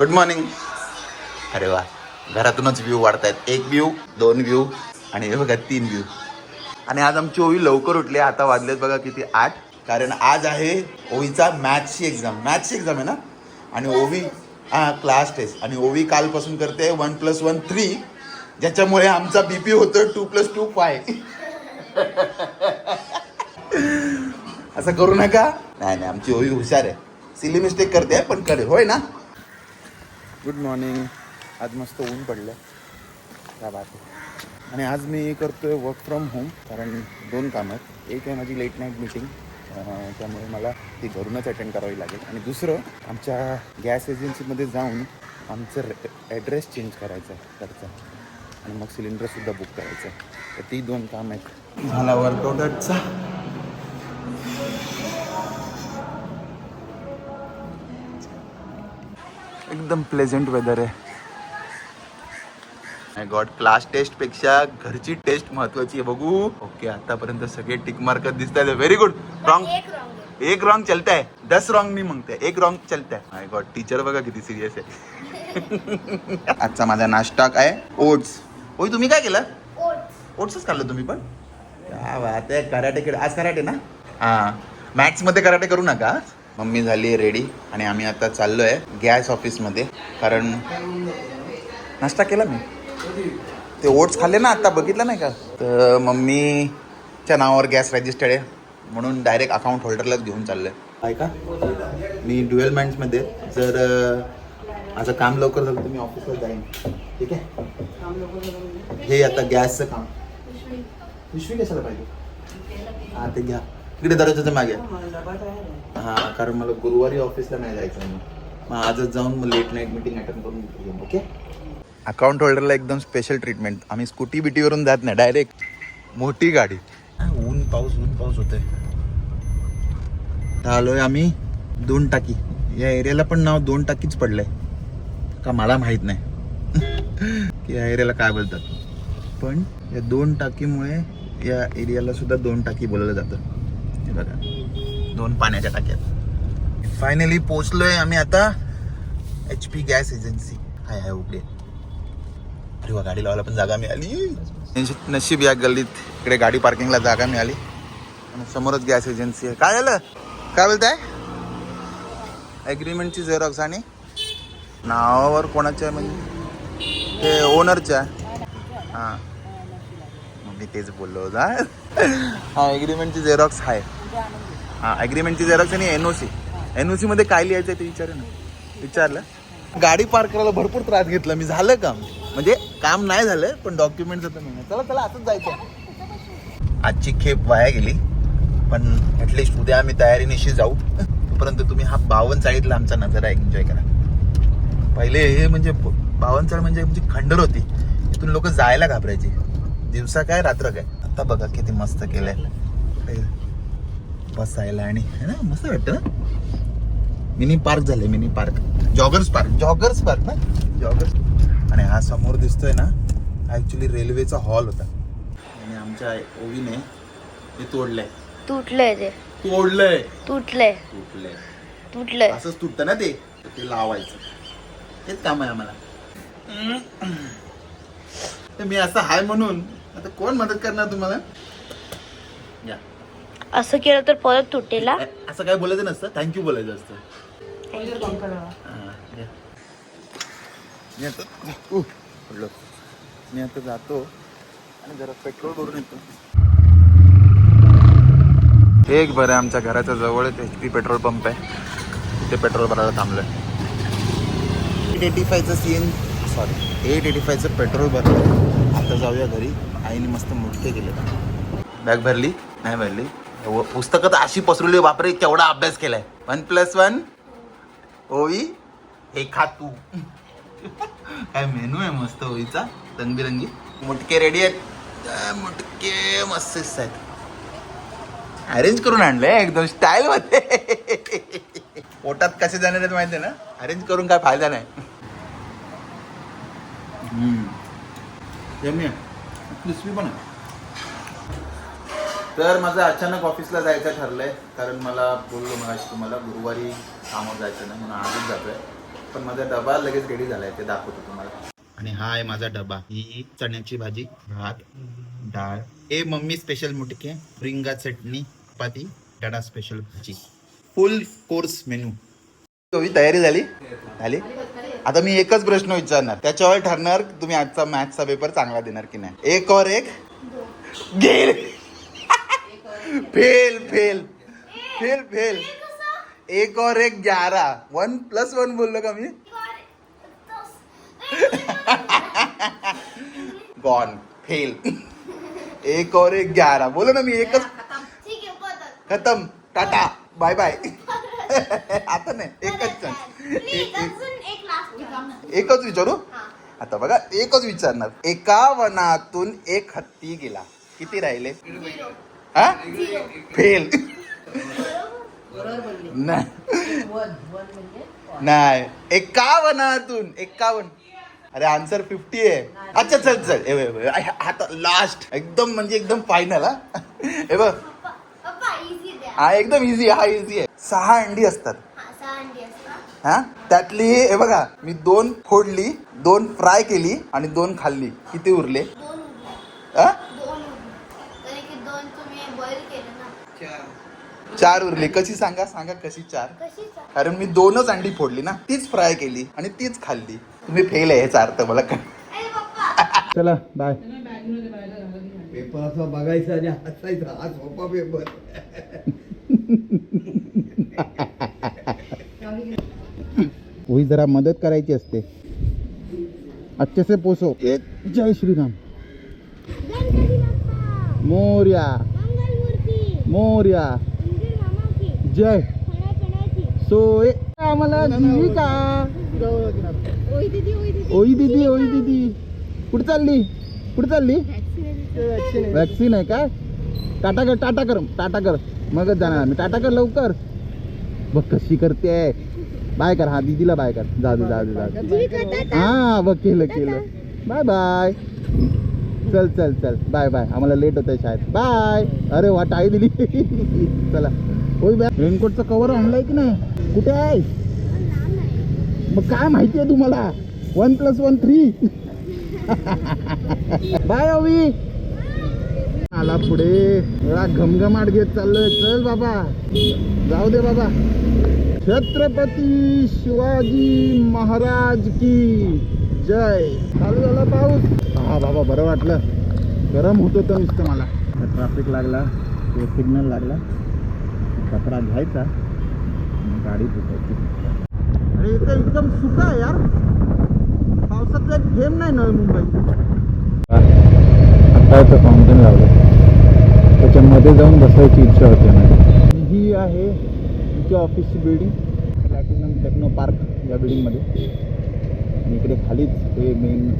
Good morning अरे वा. घरातूनच व्ह्यू वाढतायत. एक व्ह्यू दोन व्ह्यू आणि हे बघा तीन व्ह्यू आणि आज आमची ओवी लवकर उठली. आता वाजलेत बघा किती आठ. कारण आज आहे ओवीचा मॅथ्सची एक्झाम मॅथ्सची एक्झाम आहे ना? आणि ओवी हां क्लास टेस्ट आणि ओवी कालपासून करते वन प्लस वन थ्री ज्याच्यामुळे आमचा बी पी होतो टू प्लस टू फाय असं करू नका. नाही नाही आमची ओवी हुशार आहे. सिली मिस्टेक करते पण करेल. होय ना? गुड मॉर्निंग आज मस्त ऊन पडलं त्या बात आहे. आणि आज मी करतोय वर्क फ्रॉम होम कारण दोन कामं आहेत. एक आहे माझी लेट नाईट मीटिंग त्यामुळे मला ती घरूनच अटेंड करावी लागेल. आणि दुसरं आमच्या गॅस एजन्सीमध्ये जाऊन आमचं ॲड्रेस चेंज करायचा आहे त्याचा आणि मग सिलेंडरसुद्धा बुक करायचं आहे. तर ती दोन काम आहेत. झाला वर्कआउट एकदम प्लेझेंट वेदर आहे. माय गॉड क्लास टेस्टपेक्षा घरची टेस्ट महत्वाची आहे. बघू. ओके आतापर्यंत सगळे टिक मार्कत दिसत आहेत व्हेरी गुड रॉंग एक रॉंग चलता है दस रॉंग नहीं मांगते एक रॉंग चलता है माय गॉड टीचर बघा किती सिरियस आहे. आजचा माझा नाश्ता काय? ओट्स होय तुम्ही काय केलं? ओट्स ओट्सच खाल्लं तुम्ही पण? क्या बात आहे. कराटे खेळ. आज कराटे ना? हां. मॅथ्समध्ये कराटे करू नका. मम्मी झाली आहे रेडी आणि आम्ही आता चाललो आहे गॅस ऑफिसमध्ये कारण नाश्ता केला मी. ते ओट्स खाल्ले ना आता बघितलं नाही का? तर मम्मीच्या नावावर गॅस रजिस्टर्ड आहे. म्हणून डायरेक्ट अकाउंट होल्डरलाच घेऊन चाललो आहे का मी ड्युएल माइंड्समध्ये जर माझं काम लवकर झालं तर मी ऑफिसला जाईन. ठीक आहे? हे आता गॅसचं काम. पिशवी कशाला पाहिजे? हा ते घ्या. इकडे दरवाजाच्या मागे. हा कारण मला गुरुवारी ऑफिसला नाही जायचं आहे मग आजच जाऊन मग लेट नाईट मीटिंग अटेंड करून घेईन ओके अकाउंट होल्डरला एकदम स्पेशल ट्रीटमेंट आम्ही स्कूटी बिटीवरून जात नाही डायरेक्ट मोठी गाडी. हा, ऊन पाऊस ऊन पाऊस आता आलोय आम्ही दोन टाकी. या एरियाला पण नाव दोन टाकीच पडलंय. का मला माहीत नाही. की या एरियाला काय बोलतात? पण या दोन टाकीमुळे या एरियाला सुद्धा दोन टाकी बोलवलं जातं. हे। बघा दोन पाण्याच्या टाक्यात फायनली पोचलोय आम्ही आता H P gas agency hi hi उघडे अरे वा गाडी लावायला पण जागा मिळाली. नशीब- नशीब या गल्लीत. इकडे गाडी पार्किंगला जागा मिळाली. आणि समोरच गॅस एजन्सी आहे. काय झालं? काय बोलताय? ॲग्रीमेंटची झेरॉक्स आणि? नावावर कोणाच्या आहे म्हणजे? ते ओनरच्या हां. मग मी तेच बोललो होता. हा ॲग्रीमेंटची झेरॉक्स आहे. हां ॲग्रीमेंटची झेरॉक्स आणि N O C N O सीमध्ये काय लिहायचं आहे ते विचार ना. विचारलं. गाडी पार्क करायला भरपूर त्रास घेतला. मी झालं काम. म्हणजे काम नाही झालं पण डॉक्युमेंट होतं नाही. चला चला असंच जायचं. आजची खेप वाया गेली. पण ॲटलिस्ट उद्या आम्ही तयारीनिशी जाऊ. तोपर्यंत तुम्ही हा बावन चाळीतला आमचा नजारा एन्जॉय करा. पहिले हे म्हणजे बावन चाळ म्हणजे आमची खंडर होती. इथून लोक जायला घाबरायची. दिवसा काय रात्र काय? आता बघा किती मस्त केलंय. बसायला आणि है ना मस्त वाटतं ना मिनी पार्क झाले mini park joggers park joggers park ना? जॉगर्स आणि हा समोर दिसतोय ना हा ऍक्च्युली रेल्वेचा हॉल होता. आणि आमच्या ओवीने ते तोडलंय. तुटलंय ते. तोडलंय. तुटलंय. तुटलंय. तुटलंय. असंच तुटतं ना ते? ते लावायचं. तेच काम आहे आम्हाला. तर मी असं हाय म्हणून आता कोण मदत करणार तुम्हाला? या. असं केलं तर परत तुटेल? हा? असं काय बोलायचं नसतं. थँक्यू बोलायचं असतं. या. मी आता पडलो. मी आता जातो आणि जरा पेट्रोल भरून येतो. एक बरं आमच्या घराच्या जवळच एच पी पेट्रोल पंप आहे. तिथे पेट्रोल भरायला थांबलोय. Eight eighty फायचं C N sorry eight eighty फायचं petrol भरलं. आता जाऊया घरी. आईने मस्त मुटके केले बॅग भरली? नाही भरली. पुस्तकं तर अशी पसरवली बापरे केवढा अभ्यास केलाय. वन प्लस वन ओवी हे खा तू. काय मेनू आहे मस्त ओवीचा? रंगबिरंगी. मुटके रेडी आहेत. मुटके मस्त आहेत. अरेंज करून आणलंय एकदम स्टाईल मध्ये. पोटात कसे जाणार आहेत माहिती आहे ना? अरेंज करून काय फायदा नाही. क्रिस्पी पण आहे. तर माझं अचानक ऑफिसला जायचं ठरलंय कारण मला बोललो मग तुम्हाला गुरुवारी कामावर जायचं नाही म्हणून आजच जातोय. पण माझा डबा लगेच रेडी झालाय ते दाखवतो तुम्हाला. आणि हा आहे माझा डबा ही चण्याची भाजी भात डाळ. हे मम्मी स्पेशल मुटके रिंगा चटणी चपाती डडा स्पेशल भाजी. फुल कोर्स मेनू कवी तयारी झाली? झाली? आता मी एकच प्रश्न विचारणार. त्याच्यावर ठरणार तुम्ही आजचा मॅथचा पेपर चांगला देणार की नाही. एक और एक. गेल फेल फेल फेल फेल। एक और एक ग्यारह। वन प्लस वन बोललो का मी गॉन फेल एक और एक ग्यारह। बोलो ना मी एकच ठीक आहे बदल। खतम। टाटा। बाय बाय आता नाही। एकच एक- एक- एक लास्ट एकच विचारू आता बघा एकच विचारणार। एका वनातून एक हत्ती गेला. किती राहिले? हा? फेल. नाही. नाही. एकावनातून अरे आन्सर फिफ्टी आहे. अच्छा चल चल. ए, आता लास्ट एकदम म्हणजे एकदम फायनल हा. हे बघ. हा एकदम इझी हा इझी आहे. सहा अंडी असतात. हा? त्यातली हे बघा. मी दोन फोडली दोन फ्राय केली आणि दोन खाल्ली. किती उरले हा दोन उरले तरी की दोन तुम्ही बॉईल केले ना चार उरले. कशी सांगा? सांगा कशी चार? कारण मी दोनच अंडी फोडली ना. तीच फ्राय केली आणि तीच खाल्ली. तुम्ही फेल आहे याचा अर्थ मला काय चला बाय पेपर असा बघायचा आणि हसायचा. हा सोपा पेपर. वही जरा मदत करायची असते. अच्छे से पोसो. एक जय श्रीराम. मोर्या. मोर्या. जय. सोय आम्हाला दिली का ओई दीदी ओई दीदी. कुठे चालली? कुठे चालली? वॅक्सिन आहे. काय? टाटा कर टाटा कर टाटा कर. मगच जाणार मी टाटा कर लवकर. बघ कशी करते. बाय कर हा दीदीला बाय कर. जाऊ दे जाऊ दे जाऊ दे. हा बघ केलं केलं. Bye bye. चल चल चल. Bye bye. आम्हाला लेट होत आहे शाळेत. बाय. अरे वा टाळी दिली. चला. होय बॅ रेनकोटचं कवर आणलंय की नाही? कुठे आहे? मग काय माहिती आहे तुम्हाला? One plus one three bye Avi. आला पुढे. घमघमाट घेत चाललोय. चल बाबा. जाऊ दे बाबा. छत्रपती शिवाजी महाराज की जय. चालू झाला पाऊस. हा बाबा बरं वाटलं. गरम होत होतं नुसतं मला. ट्रॅफिक लागला. सिग्नल लागला. कचरा घ्यायचा. आणि गाडी तुटायची अरे इथं एकदम सुका आहे यार. पावसाचा एक थेंब नाही नवी मुंबई. आत्ताचं फाउंटेन लावलं त्याच्यामध्ये जाऊन बसायची इच्छा होते माझी आणि ही आहे तुमच्या ऑफिसची बिल्डिंग प्लॅटिनम टेक्नो पार्क या बिल्डिंगमध्ये आणि इकडे खालीच हे मेन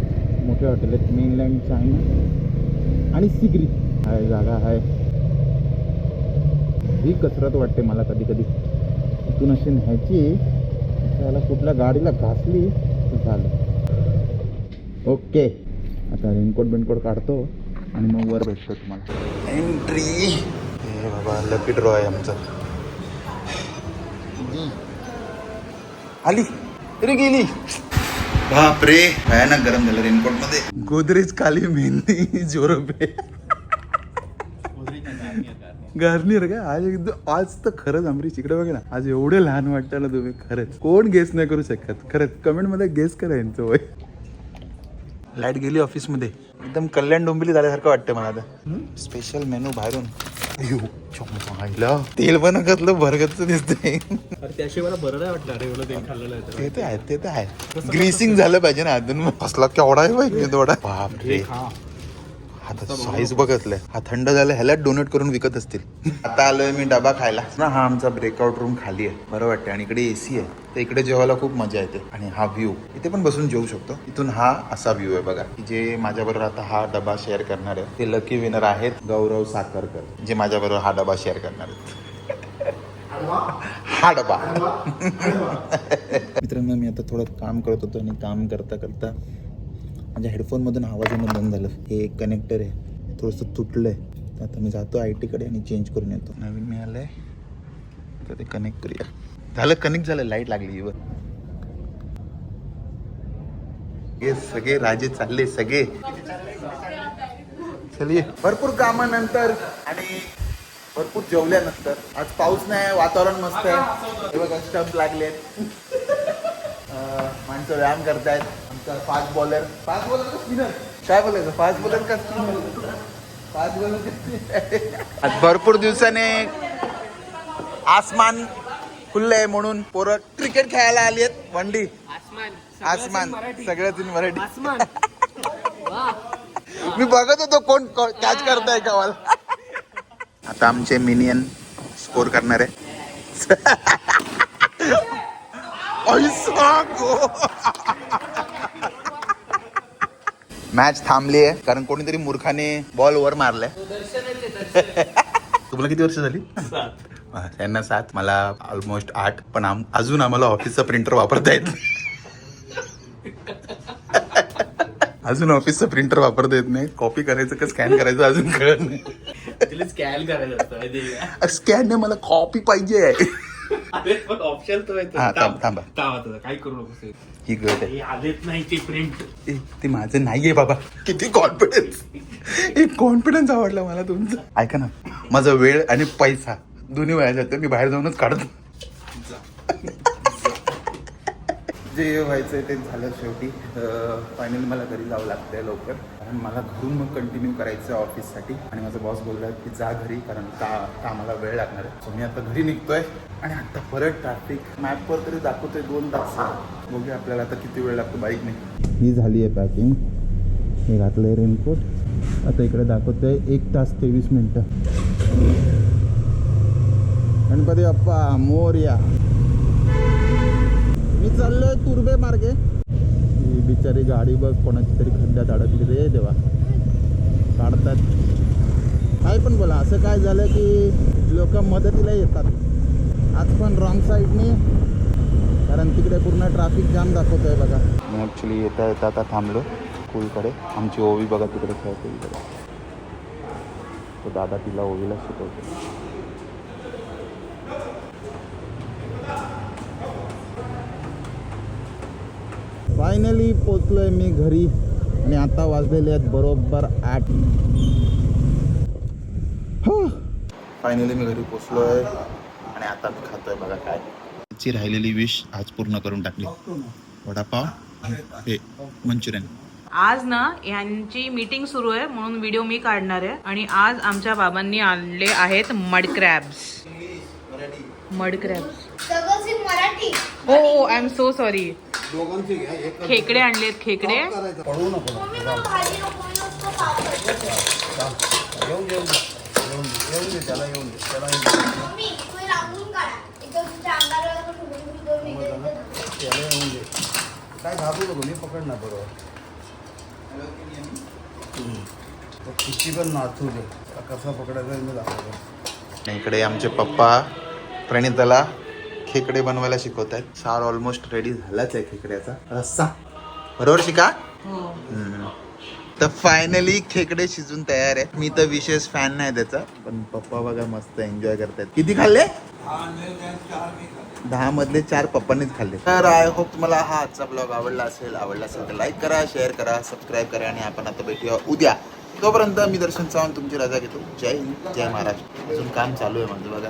मोठे हॉटेल आहेत. मेनलँड चायना आणि सिगरी आहे जागा आहे. ही कसरत वाटते मला कधी कधी इथून अशी न्यायची त्याला कुठल्या गाडीला घासली तर झालं. ओके. आता रेनकोट बिनकोट काढतो आणि मग वर भेटतो तुम्हाला. एंट्री हे बाबा लकी ड्रॉ आहे आमचा. आली. अरे गेली. बापरे. भयानक गरम झालं रेनकोटमध्ये गोदरेज काली मेहंदी जोरपे गार्नियर काय? आज एकदम आज तर खरंच अमरीश इकडे बघा ना. आज एवढे लहान वाटतं ना तुम्ही खरंच. कोण गेस नाही करू शकत. खरंच कमेंटमध्ये गेस करा यांचं वय. लाइट गेली ऑफिसमध्ये. एकदम कल्याण डोंबिवली झाल्यासारखं वाटतं मला आता. स्पेशल मेनू बाहेरून. तेल पण कसलं भरगतच दिसतंय. त्याशिवाय मला बरं नाही वाटलं. अरे एवढं तेल खाल्लेलं आहे तर. ते तर आहे ते तर आहे. ग्रीसिंग झालं पाहिजे ना अजून. मग कसला केवढा आहे. बापरे. हा. आता साईज बघतलंय. हा थंड झाला ह्याला डोनेट करून विकत असतील. आता आलोय मी डबा खायला. ना हा आमचा ब्रेकआउट रूम खाली आहे. बरं वाटतं आणि इकडे एसी आहे. तर इकडे जेवायला खूप मजा येते. आणि हा व्ह्यू इथे पण बसून जेवू शकतो. इथून हा असा व्ह्यू आहे बघा. की जे माझ्याबरोबर आता हा डबा शेअर करणार आहे. ते लकी विनर आहेत गौरव साखरकर. जे माझ्याबरोबर हा डबा शेअर करणार आहेत. हा डबा. मित्रांनो मी आता थोडं काम करत होतो आणि काम करता करता माझ्या हेडफोनमधून आवाज येणं बंद झालं. हे कनेक्टर आहे. थोडंसं तुटलं आहे तर आता मी जातो आय टीकडे आणि चेंज करून येतो. नवीन मिळालं आहे तर ते कनेक्ट करूया. झालं कनेक्ट झालं. लाइट लागली वर हे सगळे राजे चालले सगळे. चलिये भरपूर कामानंतर आणि भरपूर जेवल्यानंतर. आज पाऊस नाही वातावरण मस्त आहे. हे बघा लागलेत. माणसं व्यायाम करतायत. Fast bowler. फास्ट बॉलर का स्पिनर? काय बोलायचं? फास्ट बॉलर का स्पिनर फास्ट बॉलर आज भरपूर दिवसाने आसमान खुललंय म्हणून पोरं क्रिकेट खेळायला आली आहेत. वंडी. आसमान. सगळ्याच मराठी. मी बघत होतो कोण कॅच करताय का मला. आता आमचे मिनियन स्कोर करणार आहे. मॅच थांबली आहे कारण कोणीतरी मूर्खाने बॉल वर मारलाय. तुम्हाला किती वर्ष झाली? त्यांना सात. मला ऑलमोस्ट आठ. पण आम- अजून आम्हाला ऑफिसचा प्रिंटर वापरता येत नाही. अजून ऑफिसचा प्रिंटर वापरता येत नाही. कॉपी करायचं का स्कॅन करायचं अजून कळत नाही. स्कॅन करायचं आहे स्कॅन नाही मला कॉपी पाहिजे का? अरे पण ऑप्शन तो येतो हा, थांब, थांबा. थांब. आता, काही करू नकोस हे. ही गट आहे. हे आलेच नाही ते प्रिंट ए, ते माझं नाहीये बाबा. किती कॉन्फिडन्स एक कॉन्फिडन्स आवडला मला तुमचं. ऐका ना माझा वेळ आणि पैसा दोन्ही वेळा जातं मी बाहेर जाऊनच काढतो. जे व्हायचं आहे ते झालं शेवटी. फायनली मला घरी जावं लागतंय लवकर. कारण मला घरून मग कंटिन्यू करायचं आहे ऑफिससाठी आणि माझा बॉस बोलला की जा घरी कारण का कामाला वेळ लागणार आहे. सो मी आता घरी निघतोय. आणि आता परत ट्रॅफिक मॅपवर तरी दाखवतोय दोन तास. बघूया आपल्याला आता किती वेळ लागतो बाईकने ही झाली आहे पॅकिंग हे घातलं आहे रेनकोट आता इकडे दाखवतोय एक तास तेवीस मिनटं. गणपती अप्पा मोर्या. मी चाललोय तुर्बे मार्गे. ही बिचारी गाडी बघ कोणाची तरी खड्ड्यात अडकली रे देवा. काढतात. काय पण बोला असं काय झालं की लोक मदतीला येतात. आज पण रॉंग साईडने कारण तिकडे पूर्ण ट्रॅफिक जाम दाखवत आहे बघा. मी ॲक्च्युली येता येता आता थांबलो स्कूलकडे आमची ओवी बघा तिकडे खेळते बघा तो दादा तिला ओवीला शिकवतो. फायनली पोचलोय मी घरी. आणि आता वाजलेले आहेत बरोबर आठ. फायनली मी घरी पोचलोय आणि आता मी खातोय बघा काय. ची राहिलेली विश आज पूर्ण करून टाकली. वडापाव हे मंचुरियन. आज ना यांची मीटिंग सुरू आहे म्हणून व्हिडिओ मी काढणार आहे. आणि आज आमच्या बाबांनी आणले आहेत मड क्रॅब्स मड क्रॅब्स सगळं सिंग मराठी हो आय एम सो सॉरी दोघांचे घ्या एक खेकडे आणलेत खेकडे. करायचं. नको पाव येऊन दे, येऊन दे. येऊन दे येऊन दे त्याला येऊन दे त्याला येऊन दे. त्याला येऊन दे. काय घाबरू नको मी पकडणार बरोबर. तो किती पण नाचू दे. त्याला कसा पकडायचा मी दाखवतो. इकडे आमचे पप्पा प्रणिताला. खेकडे बनवायला शिकवत आहेत. सार ऑलमोस्ट रेडी झालाच आहे खेकड्याचा. रस्सा. बरोबर शिका? हम्म. तर फायनली खेकडे शिजून तयार आहे मी तर विशेष फॅन नाही त्याचा. पण पप्पा बघा मस्त एन्जॉय करतायत. किती खाल्ले? दहा मधले चार पप्पांनीच खाल्ले. तर आय होप तुम्हाला हा आजचा ब्लॉग आवडला असेल आवडला असेल तर लाईक करा शेअर करा सबस्क्राईब करा आणि आपण आता भेटूया उद्या. तोपर्यंत मी दर्शन चव्हाण तुमची रजा घेतो. जय हिंद जय महाराष्ट्र. अजून काम चालू आहे माझं बघा.